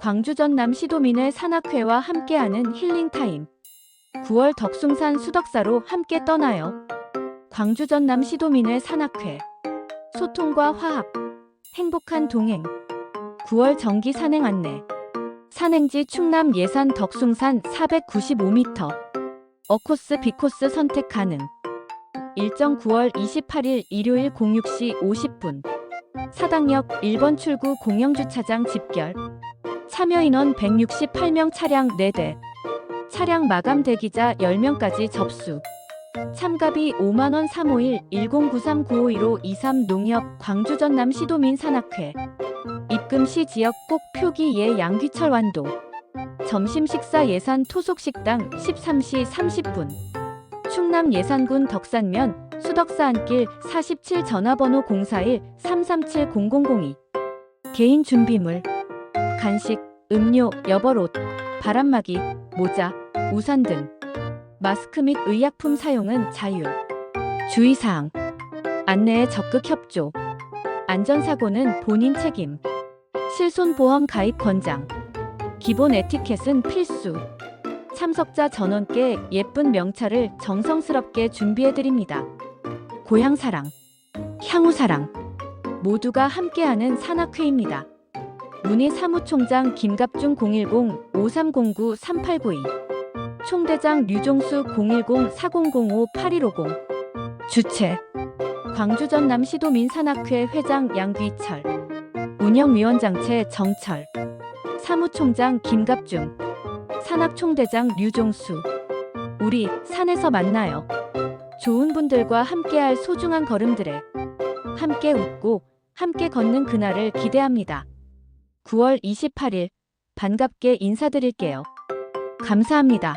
광주 전남 시도민의 산악회와 함께하는 힐링타임. 9월 덕숭산 수덕사로 함께 떠나요. 광주 전남 시도민의 산악회. 소통과 화합. 행복한 동행. 9월 정기 산행 안내. 산행지 충남 예산 덕숭산 495m. 어코스 B코스 선택 가능. 일정 9월 28일 일요일 06시 50분. 사당역 1번 출구 공영주차장 집결. 참여 인원 168명 차량 4대. 차량 마감 대기자 10명까지 접수. 참가비 5만원 351-1093-952-23 농협 광주 전남 시도민 산악회. 입금 시 지역 꼭 표기 예 양귀철 완도. 점심 식사 예산 토속식당 13시 30분. 충남 예산군 덕산면 수덕사 안길 47 전화번호 041-337-0002. 개인 준비물. 간식, 음료, 여벌옷, 바람막이, 모자, 우산 등. 마스크 및 의약품 사용은 자유. 주의사항. 안내에 적극 협조. 안전사고는 본인 책임. 실손보험 가입 권장. 기본 에티켓은 필수. 참석자 전원께 예쁜 명찰을 정성스럽게 준비해드립니다. 고향사랑, 향후사랑, 모두가 함께하는 산악회입니다. 문희 사무총장 김갑중 010-5309-3892 총대장 류종수 010-4005-8150 주최 광주 전남 시도민 산악회 회장 양귀철. 운영위원장체 정철. 사무총장 김갑중. 산악총대장 류종수. 우리 산에서 만나요. 좋은 분들과 함께할 소중한 걸음들에 함께 웃고 함께 걷는 그날을 기대합니다. 9월 28일 반갑게 인사드릴게요. 감사합니다.